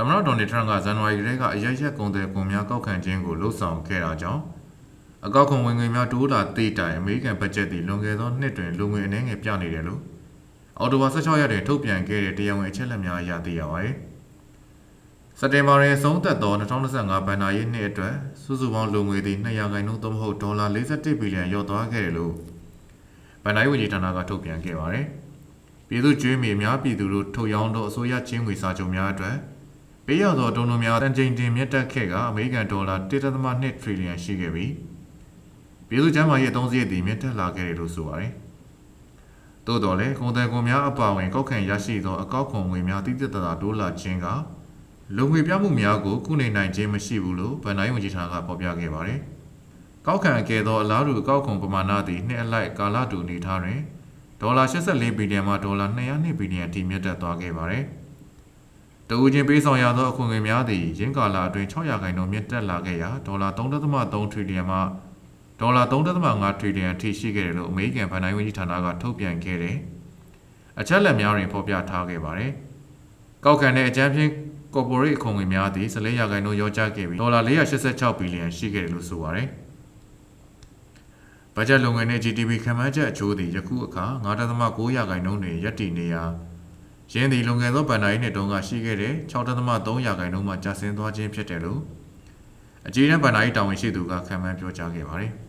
သမ္မတဒေါ်နယ်ထရန့်ကဇန်နဝါရီလကအရရက်ကုန်တဲ့ကုန်များကောက်ခံခြင်းကိုလှုပ်ဆောင်ခဲ့တာကြောင့်အကောက်ခွန်ဝင်ငွေများတိုးလာတိတိုင်အမေရိကန်ဘတ်ဂျက်သည်လွန်ခဲ့သောနှစ်တွင်လူငွေအနည်းငယ်ပြနေတယ်လို့အော်တိုဘာ16ရက်တွင်ထုတ်ပြန်ခဲ့တဲ့တရားဝင်အချက်အလက်များအရသိရပါတယ်။စက်တင်ဘာတွင်ဆုံးသက်သော2025ဘဏ္ဍာရေးနှစ်အတွက်စုစုပေါင်းလူငွေသည်200ခိုင်နှုန်းသို့မဟုတ်ဒေါ်လာ47ဘီလီယံလျော့သွားခဲ့တယ်လို့ဘဏ္ဍာရေးဝန်ကြီးဌာနကထုတ်ပြန်ခဲ့ပါတယ်။ပြည်သူ့ကျွေးမြေများပြည်သူတို့ထုတ်ရောင်းသောအစိုးရချင်းငွေစာချုပ်များအတွက် ပေးရောက်သောဒုံလုံးများတန်ချိန်တင်မြင့်တက်ခဲ့ကအမေရိကန်ဒေါ်လာ1.2ထရီလီယံရှိခဲ့ပြီးပြည်သူ့ကျန်းမာရေးအသုံးစရိတ်သည်မြင့်တက်လာခဲ့တယ်လို့ဆိုပါတယ်။သို့တော်လည်းကုန်တယ်ကုန်များအပါအဝင်ကောက်ခံရရှိသောအကောက်ခွန်ငွေများတိတိကျကျတိုးလာခြင်းကလုံငွေပြမှုများကိုကုနေနိုင်ခြင်းမရှိဘူးလို့ဗန်နိုင်းဝန်ကြီးဌာနကဖော်ပြခဲ့ပါတယ်။ကောက်ခံခဲ့သောအလားတူအကောက်ခွန်ပမာဏသည်နှစ်အလိုက်ကာလတူအနေထားတွင်ဒေါ်လာ84ဘီလီယံမှဒေါ်လာ202ဘီလီယံအထိမြင့်တက်သွားခဲ့ပါတယ်။ တဦးချင်းပေးဆောင်ရသောအခွင့်အရေးများသည်ရင်းကာလအတွင်း600ခိုင်နှုန်းမြင့်တက်လာခဲ့ရာဒေါ်လာ3.3ထရီလီယံမှဒေါ်လာ3.5ထရီလီယံထိရှိခဲ့တယ်လို့အမေရိကန်ဘဏ္ဍာရေးဝန်ကြီးဌာနကထုတ်ပြန်ခဲ့တယ်။အချက်လက်များတွင်ဖော်ပြထားခဲ့ပါတယ်။ကောက်ခံတဲ့အကြမ်းဖျင်း corporate အခွင့်အရေးများသည်14ရာခိုင်နှုန်းရောကျခဲ့ပြီးဒေါ်လာ486ဘီလီယံရှိခဲ့တယ်လို့ဆိုပါတယ်။ဘတ်ဂျက်လုပ်ငန်းနဲ့ GDP ခံမှန်းချက်အချိုးသည်ယခုအခါ9.9ရာခိုင်နှုန်းတွင်ရပ်တည်နေရာ ရင်းသည်လွန်ခဲ့သောဗန်နာရီနှစ်တုန်းကရှိခဲ့တဲ့6.3ရာခိုင်နှုန်းမှကျဆင်းသွားခြင်းဖြစ်တယ်လို့အကြီးတန်းဗန်နာရီတာဝန်ရှိသူကခံမှန်းပြောကြားခဲ့ပါတယ်။